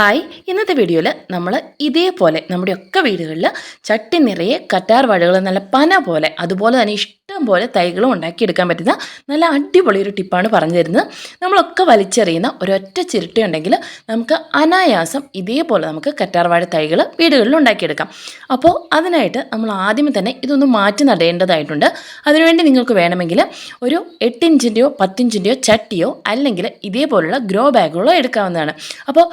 Hi ഇന്നത്തെ വീഡിയോയിൽ നമ്മൾ ഇതേപോലെ നമ്മുടെയൊക്കെ വീടുകളിൽ ചട്ടി നിറയെ കറ്റാർ വാഴകൾ നല്ല പന പോലെ അതുപോലെ തന്നെ ഇഷ്ടം പോലെ തൈകളും ഉണ്ടാക്കിയെടുക്കാൻ പറ്റുന്ന നല്ല അടിപൊളി ഒരു ടിപ്പാണ് പറഞ്ഞു തരുന്നത്. നമ്മളൊക്കെ വലിച്ചെറിയുന്ന ഒരൊറ്റ ചിരട്ടയുണ്ടെങ്കിൽ നമുക്ക് അനായാസം ഇതേപോലെ നമുക്ക് കറ്റാർവാഴ തൈകൾ വീടുകളിൽ ഉണ്ടാക്കിയെടുക്കാം. അപ്പോൾ അതിനായിട്ട് നമ്മൾ ആദ്യമേ തന്നെ ഇതൊന്ന് മാറ്റി നടേണ്ടതായിട്ടുണ്ട്. അതിനുവേണ്ടി നിങ്ങൾക്ക് വേണമെങ്കിൽ ഒരു എട്ടിഞ്ചിന്റെയോ പത്തിഞ്ചിന്റെയോ ചട്ടിയോ അല്ലെങ്കിൽ ഇതേപോലുള്ള ഗ്രോ ബാഗുകളോ എടുക്കാവുന്നതാണ്. അപ്പോൾ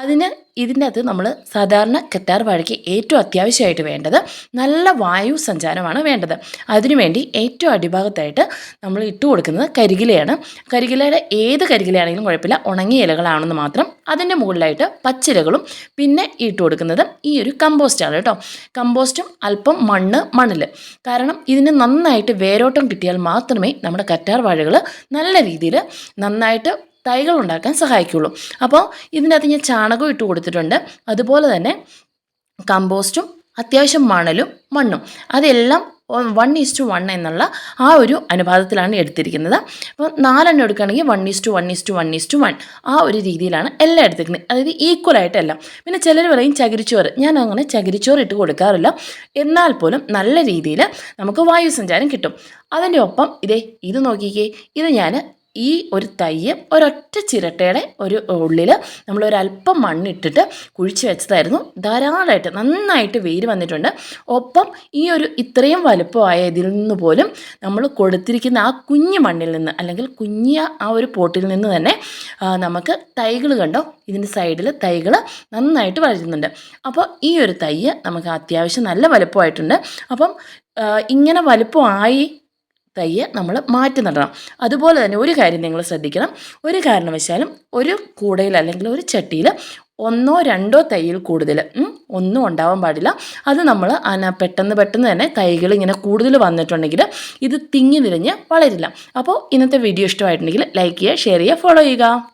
അതിന് ഇതിന്റെ അകത്ത് നമ്മൾ സാധാരണ കറ്റാർ വാഴയ്ക്ക് ഏറ്റവും അത്യാവശ്യമായിട്ട് വേണ്ടത് നല്ല വായു സഞ്ചാരമാണ് വേണ്ടത്. അതിനുവേണ്ടി ഏറ്റവും അടിഭാഗത്തായിട്ട് നമ്മൾ ഇട്ട് കൊടുക്കുന്നത് കരികിലയാണ്. കരികിലയുടെ ഏത് കരികിലയാണെങ്കിലും കുഴപ്പമില്ല. ഉണങ്ങിയ ഇലകളാണെന്ന് മാത്രം. അതിന്റെ മുകളിലായിട്ട് പച്ചിലകളും പിന്നെ ഇട്ട് കൊടുക്കുന്നത് ഈ ഒരു കമ്പോസ്റ്റാണ് കേട്ടോ. കമ്പോസ്റ്റും അല്പം മണ്ണ് മണൽ കാരണം ഇതിന് നന്നായിട്ട് വേരോട്ടം കിട്ടിയാൽ മാത്രമേ നമ്മുടെ കറ്റാർ വാഴകൾ നല്ല രീതിയിൽ നന്നായിട്ട് തൈകൾ ഉണ്ടാക്കാൻ സഹായിക്കുള്ളൂ. അപ്പോൾ ഇതിനകത്ത് ഞാൻ ചാണകവും ഇട്ട് കൊടുത്തിട്ടുണ്ട്. അതുപോലെ തന്നെ കമ്പോസ്റ്റും അത്യാവശ്യം മണലും മണ്ണും. അതെല്ലാം വൺ ഈസ് ടു വൺ എന്നുള്ള ആ ഒരു അനുപാതത്തിലാണ് എടുത്തിരിക്കുന്നത്. അപ്പോൾ നാലെണ്ണം എടുക്കുകയാണെങ്കിൽ one is two one is two one is two one ആ ഒരു രീതിയിലാണ് എല്ലാം എടുത്തിരിക്കുന്നത്. അതായത് ഈക്വൽ ആയിട്ടല്ല പിന്നെ ചിലർ പറയും ചകിരിച്ചോറ്. ഞാൻ അങ്ങനെ ചകിരിച്ചോറ് ഇട്ട് കൊടുക്കാറില്ല. എന്നാൽ പോലും നല്ല രീതിയിൽ നമുക്ക് വായുസഞ്ചാരം കിട്ടും. അതിന്റെ ഒപ്പം ഇതേ ഇത് നോക്കിക്കേ. ഇത് ഞാൻ ഈ ഒരു തയ്യ് ഒരൊറ്റ ചിരട്ടയുടെ ഒരു ഉള്ളിൽ നമ്മളൊരല്പം മണ്ണിട്ടിട്ട് കുഴിച്ച് വെച്ചതായിരുന്നു. ധാരാളമായിട്ട് നന്നായിട്ട് വേര് വന്നിട്ടുണ്ട്. ഒപ്പം ഈ ഒരു ഇത്രയും വലുപ്പമായ ഇതിൽ നിന്ന് പോലും നമ്മൾ കൊടുത്തിരിക്കുന്ന ആ കുഞ്ഞു മണ്ണിൽ നിന്ന് അല്ലെങ്കിൽ കുഞ്ഞ ആ ഒരു പോട്ടിൽ നിന്ന് തന്നെ നമുക്ക് തൈകൾ കണ്ടോ? ഇതിന്റെ സൈഡിൽ തൈകൾ നന്നായിട്ട് വളരുന്നുണ്ട്. അപ്പോൾ ഈ ഒരു തയ്യ് നമുക്ക് അത്യാവശ്യം നല്ല വലുപ്പമായിട്ടുണ്ട്. അപ്പം ഇങ്ങനെ വലുപ്പമായി തയ്യ് നമ്മൾ മാറ്റി നടണം. അതുപോലെ തന്നെ ഒരു കാര്യം നിങ്ങൾ ശ്രദ്ധിക്കണം. ഒരു കാരണവശാലും ഒരു കൂടയിൽ അല്ലെങ്കിൽ ഒരു ചട്ടിയിൽ ഒന്നോ രണ്ടോ തയ്യിൽ കൂടുതൽ ഒന്നും ഉണ്ടാവാൻ പാടില്ല. അത് നമ്മൾ അന പെട്ടെന്ന് പെട്ടെന്ന് തന്നെ തൈകൾ ഇങ്ങനെ കൂടുതൽ വന്നിട്ടുണ്ടെങ്കിൽ ഇത് തിങ്ങി നിറഞ്ഞ് വളരില്ല. അപ്പോൾ ഇന്നത്തെ വീഡിയോ ഇഷ്ടമായിട്ടുണ്ടെങ്കിൽ ലൈക്ക് ചെയ്യുക ഷെയർ ചെയ്യുക ഫോളോ ചെയ്യുക.